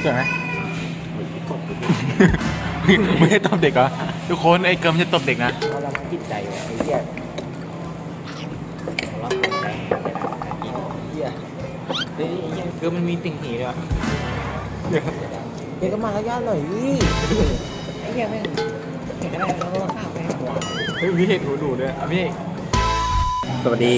ใช่ไหมไม่ได้ตบเด็กเหรอทุกคนไอ้เกิร์มจะตบเด็กนะเขาละมันจิตใจว่ะไอ้เหี้ยเขาละจิตใจเหี้ยเฮ้ยไอ้เหี้ยเกิร์มมันมีติ่งหีด้วยเดี๋ยวก็มาแล้วย่าหน่อยดิไอ้เหี้ยแม่งเห็นอะไรแล้วก็ข้าวไปหัวเฮ้ยมีเหตุหูดูด้วยอะพี่สวัสดี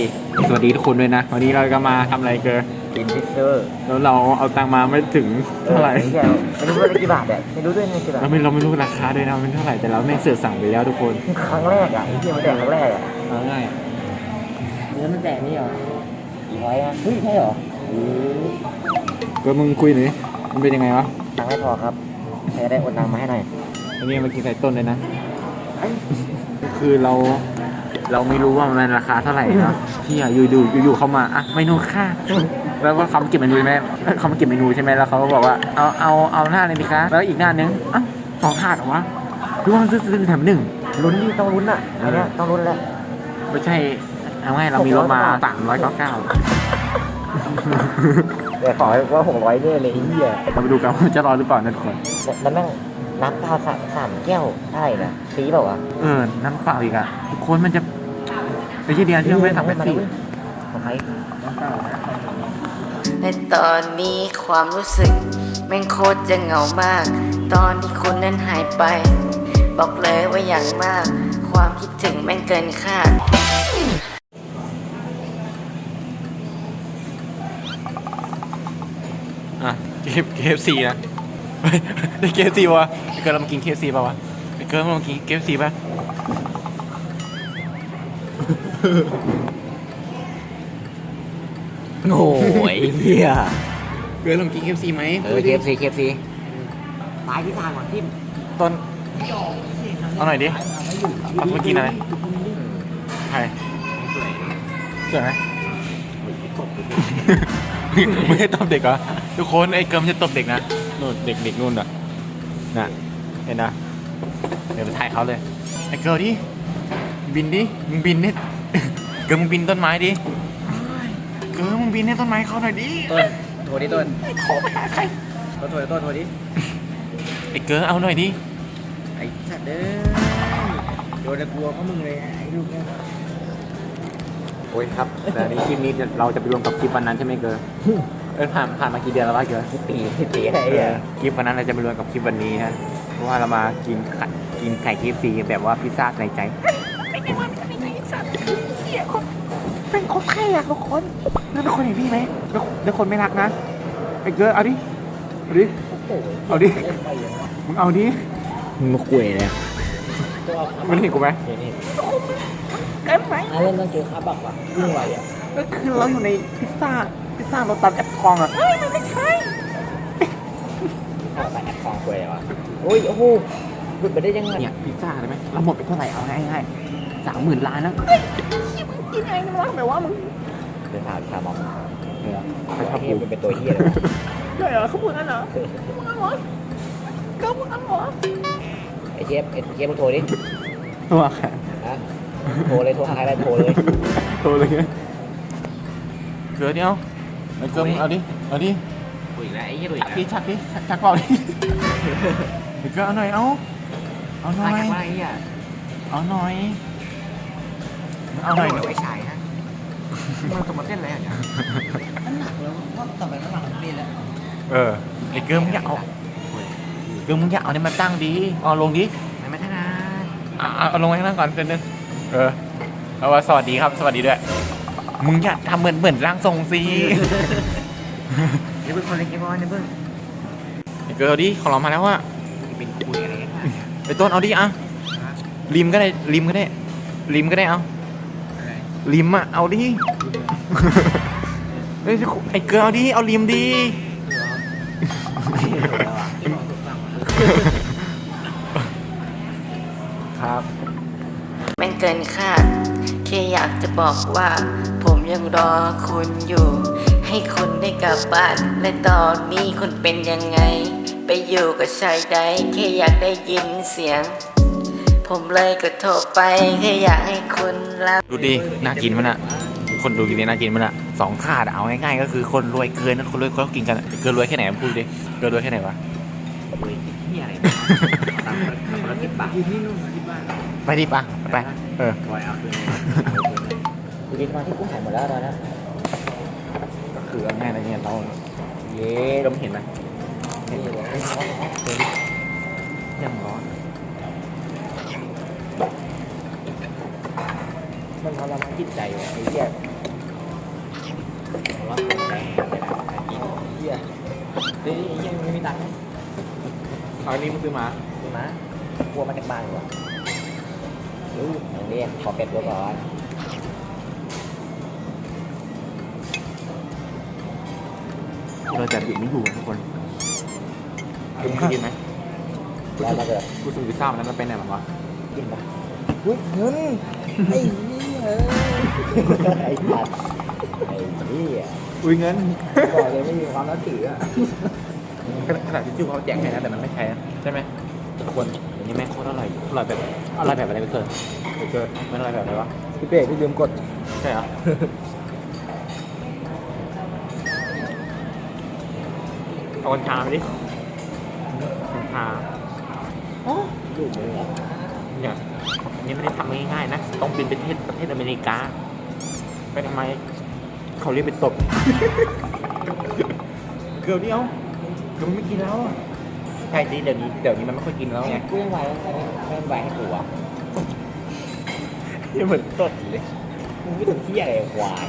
สวัสดีทุกคนด้วยนะ วันนี้เราก็มาทำอะไรเกิร์ กินพิซเซอร์แล้วเราเอาตังค์มาไม่ถึงเท่าไหร่ไอ้เหี้ยไม่รู้ว่าได้กี่บาทอะไม่รู้ด้วยไงกี่บาทเราไม่เราไม่รู้ราคาด้วยนะมันเท่าไหร่แต่เราแม่งเสือกสั่งไปแล้วทุกคนครั้งแรกอะไอ้เหี้ยมันแดกครั้งแรกอะเอาง่ายเนื้อมันแดกนี่เหรอกี่ร้อยอะเฮ้ยใช่เหรอโอ้เกิร์มึงคุยหน่อยมันเป็นยังไงวะตังค์ไม่พอครับใครได้โอนตังค์มาให้หน่อยอันนี้มากินไข่ต้นเลยนะ คือเรา เราไม่รู้ว่ามันราคาเท่าไหร่เนาะที่อะอยู่ดูอยู่ๆเขามาอะเมนูค่าแล้วว่าเขามาเก็บเมนูใช่ไหมเขามาเก็บเมนูใช่ไหมแล้วเขาก็บอกว่าเอาเอาเอาหน้าเลยดิคะแล้วอีกหน้านึงอะสองถาดเหรอวะหรือว่าซื้อซื้อแถมหนึ่งลุ้นนี่ต้องลุ้นอะอันเนี้ยต้องลุ้นแล้วไม่ใช่เอาง่ายเรามีรถมาสามร้อยเก้าเก้าเดี๋ยวขอให้ว่าหกร้อยเนี่ยเลยไอ้เหี้ยเราไปดูกันว่าจะรอดหรือเปล่านะทุกคนแล้วแม่งน้ำตาสามสามแก้วได้นะฟรีเปล่าวะเออน้ำเปล่าอีกอะทุกคนมันจะ ไปที่เดียวที่เราไม่ทำเป็นสี่ของใครในตอนนี้ความรู้สึก แม่งโคตรจะเหงามาก ตอนที่คุณนั้นหายไป บอกเลยว่าอย่างมาก ความคิดถึงแม่งเกินคาดอะเคฟซีนะเฮ้ยได้เคฟซีวะไอ้เกิร์ลเรามากินเคฟซีป่าวะไอ้เกิร์ลเรามากินเคฟซีป่ะ โอ้ยเหี้ยเกิร์ลเรามากินเคฟซีไหมเออเคฟซีเคฟซีตายที่ทางก่อนทิมต้นเอาหน่อยดิเอามากินอะไรใครสวยไหมไม่ได้ตบเด็กเหรอทุกคนไอ้เกิร์ลมันจะตบเด็กนะนู่นเด็กเด็กนู่นอะน่ะเห็นนะเดี๋ยวไปถ่ายเขาเลยไอ้เกิร์ลดิบินดิมึงบินนิด เกิร์ลมึงบินต้นไม้ดิเกิร์ลมึงบินให้ต้นไม้เขาหน่อยดิต้นโทรดิต้นขอไปหาใครต้นโทรต้นโทรดิไอ้เกิร์ลเอาหน่อยดิไอ้สัตว์เด้อโดนกลัวเพราะมึงเลยไอ้ลูกเนี่ยโอ้ยครับแต่อันนี้คลิปนี้เราจะไปรวมกับคลิปวันนั้นใช่ไหมเกิร์ลเออผ่านผ่านมากี่เดือนแล้ววะเกิร์ลปีปีไอ้เอเหี้ยอคลิปวันนั้นเราจะไปรวมกับคลิปวันนี้ฮะเพราะว่าเรามากินไข่กินไข่คีฟซีแบบว่าพิซซ่าในใจ เป็นคนไข้อะทุกคนแล้วเป็นคนเห็นพี่ไหมแล้วแล้วคนไม่รักนะไอ้เกิร์ลเอาดิเอาดิเอาดิมึงเอาดิมึงมาคุยเลยมันเห็นกูไหมเกินไหมเล่นต้องเจอค่าบักว่ะยิ่งไหวอะก็คือเราอยู่ในพิซซ่าพิซซ่ารสตัดแอปทองอะค่าบักแอปฟองคุยวะโอ้ยโอ้โห หลุดไปได้ยังไงเนี่ยพิซซ่าได้ไหมเราหมดไปเท่าไหร่เอาง่ายๆสามหมื่นล้านแล้วเดี๋ยวถามถามมองเออไอ้เขาชอบเหี้กูยมันเป็นตัวเหี้ยเลยวะใช่เหรอเขาพูดงั้นเหรอไอ้เจี๊ยบไอ้เจี๊ยบมึงโทรดิตัวแขนฮะโทรเลยโทรหาใครได้โทรเลยโตเลยเกลือเดียวไอ้เกลือมึงเอาดิเอาดิคุยแล้วไอ้เหี้ยคุยชักดิชักดิชักชักเปล่าดิไอ้เกลือเอาหน่อยเอา เอาหน่อยไอ้เหี้ยเอาหน่อยเอาหน่อยไอ้ชายฮะมันจะมาเต้นอะไรอะเนี่ยมันหนักแล้วว่าต่อไปมันหนักมันเล่นแล้วเออไอ้เกลือมึงอยากเอาเกลือมึงอยากเอาเนี่ยมาตั้งดิเอาลงดิมันไม่ถนัดอะเอาเอาลงไว้ข้างล่างก่อนเดี๋ยวนึงเออเอาว่าสวัสดีครับ สวัสดีด้วยมึงอยากทำเหมือนเหมือนร่างทรงสิเดี๋ยวเพิ่งคนเล็กไอ้บอลเดี๋ยวเพิ่งไอ้เกลือเอาดิของเรามาแล้วอะเป็นคุยอะไรกัน ไอ้ต้นเอาดิอะริมก็ได้ริมก็ได้ริมก็ได้เอาริมอะเอาดิเฮ้ยไอ้เกลือเอาดิเอาริมดิครับแม่งเกินคาดแค่อยากจะบอกว่า ผมยังรอคุณอยู่ ให้คุณได้กลับบ้าน และตอนนี้คุณเป็นยังไง ไปอยู่กับชายใดแค่อยากได้ยินเสียง ผมเลยก็โทรไปแค่อยากให้คุณรับดูดิ น่ากินมันอะคนดูกินเนี่ยน่ากินมั้ยล่ะสองขาดเอาง่ายๆก็คือคนรวยเกินนะคนรวยเขากินกันอะเกินรวยแค่ไหนพูดดิ เกินรวยแค่ไหนวะรวยเฮียอะไรตามคนละสิบบาทกินนี่นู่นที่บ้านไปดิปะไป เออรอยเอาคืนดูดิมาที่กุ้งหายหมดแล้วตอนนี้ก็คือเอาง่ายนะเนี่ยเรา เย้เราเห็นไหม เลยยังร้อนมันทรมานจิตใจว่ะไอ้เหี้ยร้อนแรงกินเหี้ยเฮ้ยไอ้เหี้ยไม่มีตังค์เอาอันนี้มึงซื้อมาดูนะกลัวมาจากบ้านวะอู้อย่างเรียนขอเป็ดตัวก่อนเราจะหยุดไม่อยู่ทุกคน กินกินไหมแล้วมาเกิดกูซื้อพิซซ่ามันนั้นมันไปไหนมาวะกินปะอุ้ยเงินไอ้เหี้ยไอ้สัตว์ไอ้เหี้ยอุ้ยเงินบอกเลยไม่มีความนับถืออะขนาดที่จูเขาแจกให้นะแต่มันไม่ใช่นะใช่ไหมทุกคนอันนี้แม่งโคตรอร่อยอร่อยแบบอร่อยแบบอะไรไม่เคยไม่เคยมันอร่อยแบบอะไรวะพี่เป้พี่ลืมกดใช่เหรอเอากัญชาไปดิ กัญชาลูกมึงอะเนี่ยอันนี้ไม่ได้ทำง่ายๆนะ ต้องบินไปประเทศประเทศอเมริกา ไปทำไม เขาเรียกไปตบ เกือบเดียวเกือบไม่กินแล้วอะใช่ดิเดี๋ยวนี้เดี๋ยวนี้มันไม่ค่อยกินแล้วไงกูยังไหวไม่ไหวให้กูอะนี่เหมือนตดเลยมึงไม่ถึงที่อะไรควาย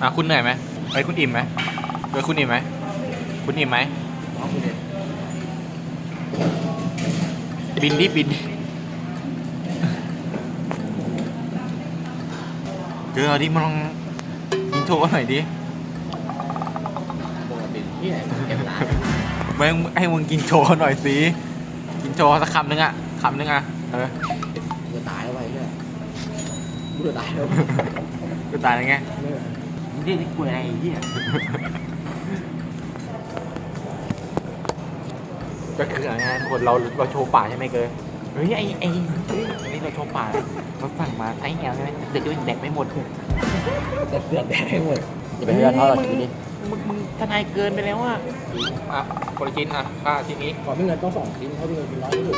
อะคุณเหนื่อยไหมเฮ้ยคุณอิ่มไหมเฮ้ยคุณอิ่มไหมคุณอิ่มไหมเอากูเลยบินดิบินดิเจอเอาดิมาลองกินโชว์หน่อยดิปกติที่ไหนเก็บร้านไม่ให้มึงกินโชว์หน่อยสิกินโชว์สักคำนึงอะคำนึงอะเออกูจะตายแล้วไปเนี่ยกูจะตายแล้ว ก็ตายแล้วไง เนี่ยมึง เรียกที่กูอะไรไอ้เหี้ยก็คืออะไรนะคนเราเราโชว์ป่าใช่ไหมเกอเฮ้ยไอ้ไอ้เฮ้ยอันนี้เราโชว์ป่าเราสั่งมาไซส์แอลใช่ไหมเด็กก็ยังแดกไม่หมดแต่เสือกแดกให้หมดจะไปเลือกเท่าไหร่กินดิมึงมึงทนายเกินไปแล้วอะอะคนละชิ้นอะค่าชิ้นนี้ ขอพี่เงินต้องสองชิ้นเขาพี่เงินกินร้อยที่สุด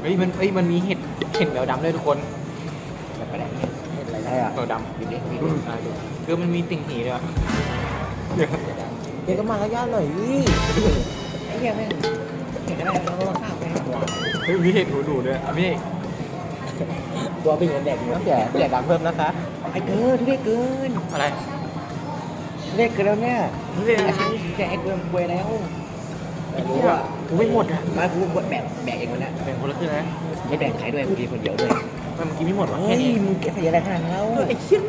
เฮ้ยมันเฮ้ยมันมีเห็ดเห็ดแมวดำด้วยทุกคน แบบไปไหนเห็น อะไรได้อะแมวดำดูดิดูดิอะดูคือมันมีติ่งหีด้วยอะเดี๋ยวก็มาแล้วย่าหน่อยดิไอ้เหี้ยแม่งเห็นอะไรแล้วก็ข้าวไปให้หัวเฮ้ยมีเห็ดหูดูด้วยอะพี่ตัวพี่เงินแดกอยู่ต้องแจกแจกดังเพิ่มนะคะไอ้เกินทุเรศเกินอะไรเล็กเกินแล้วเนี่ยทุเรียนอะไรแจกเกินควยแล้วไอ้เหี้ยกูไม่หมดอะมากูแบกแบกเองวันนี้แบ่งคนละครึ่งนะไม่แบ่งใครด้วยกูกินคนเดียวด้วย มันกินไม่หมดวะเฮ้แค่ยนี้มึงแกใส่อะไรขนาดนั้นแล้วไอ้เชี่ย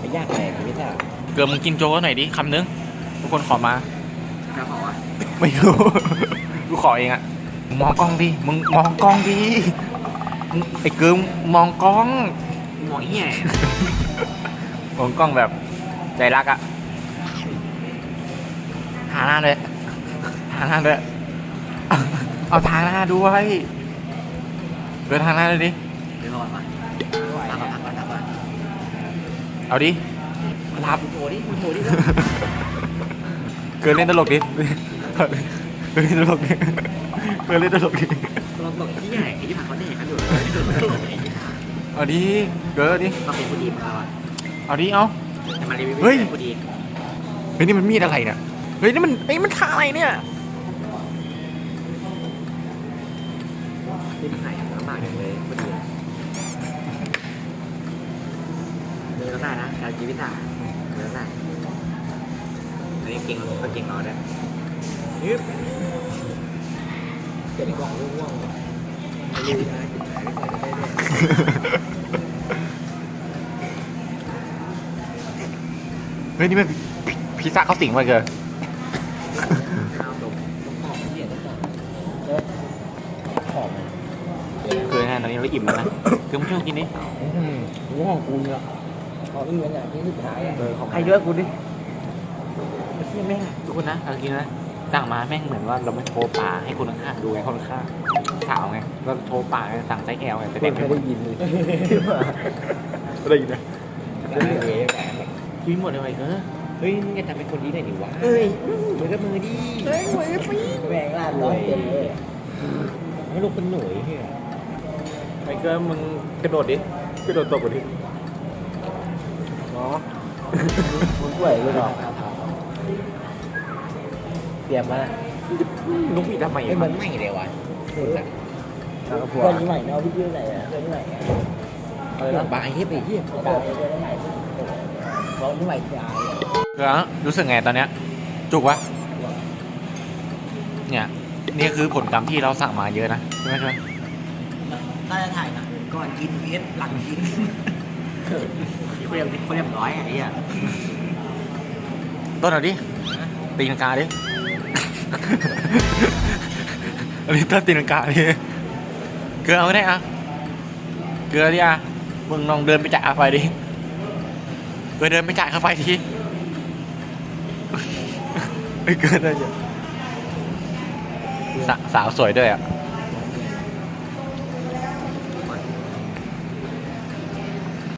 ไม่ยากอะไรไม่ใช่เกิดมึงกินโจ้หน่อยดิคำนึงทุกคนขอมากระเพาะไม่รู้ กูขอเองอะมองกล้องดิ มึงมองกล้องดิมึงไอ้เกิมมองกล้อง หมอเหี้ยมองกล้องแบบใจรักอะทาหน้าเลยทาหน้าเลย เอาทาหน้าด้วยเกิดทาหน้าเลยดิ เดี๋ยวรอมาตามมาพักก่อนตามมาเอาดิ รับโถดิโถดิเกินเล่นตลกดิ เกินเล่นตลกดิ เกินเล่นตลกดิลองบอกที่ใหญ่ไอ้ที่ผักเขาแดกกันอยู่เอาดิ เกินดิ มาเป็นผู้ดีของเราอะเอาดิ เอาจะมารีวิวเฮ้ยผู้ดี เฮ้ยนี่มันมีดอะไรเนี่ย เฮ้ยนี่มันเฮ้ยมันทาอะไรเนี่ย ที่มันหายลำบากอย่างเลยผู้ดียวเดินได้นะการชีวิตอะเดินได้อันนี้เก่งก็เก่งเราได้ยึบเดี๋ยวกล่องร่วงๆไม่รู้นะหายไปไหนได้เลยเฮ้ยนี่มันพิพิซซ่าเขาสิงมาเกิน ไงตอนนี้เราอิ่มแล้วนะคือไม่ช่วยกินดิกูห้องกูเนี่ยขออีกเงินอย่างที่สุดท้ายอะเออของใครด้วยกูดิเชี่ยแม่งทุกคนนะเรากินนะสั่งมาแม่งเหมือนว่าเราไม่โทรป่าให้คนข้างๆดูไงคนข้างๆสาวไงเราโทรป่าไงสั่งไซส์แอลไงแต่เด็กไม่ไม่ได้ยินเลยได้ยินนะได้ยินเลยกินหมดเลยเออเฮ้ยมึงจะทำเป็นคนดีหน่อยดิวะเฮ้ยมือกับมือดีเฮ้ยมือกับปีแม่งลาดร้อยเลยไม่ลูกเป็นหน่วยเฮีย ไมเคิลมึงกระโดดดิ กระโดดตบกว่าดิเนาะมึงป่วยเลยหรอเตรียมมาลุกอีกทำไมเฮ้ยมันไม่เลยวะเพื่อนนี้ใหม่เนาะพี่เพื่อนไหนอะเพื่อนนี้ใหม่อะไรนะบายเฮียไปเฮียบายเพื่อนใหม่บอกนี้ใหม่จ่ายเออรู้สึกไงตอนเนี้ย จุกวะเนี่ย นี่คือผลกรรมที่เราสั่งมาเยอะนะ ใช่ไหมใช่ไหม ถ้าจะถ่ายนะก่อนกินเพชรหลังกินเขาเรียบเขาเรียบร้อยไอ้เหี้ยต้นเอาดิ ตีลังกาดิ อันนี้ต้นตีลังกาดิเกลือเอาไม่ได้อะเกลือดิอะมึงลองเดินไปจ่ายค่าไฟดิเกลือเดินไปจ่ายค่าไฟทีเฮ้ยเกลือได้เยอะสาสาวสวยด้วยอะ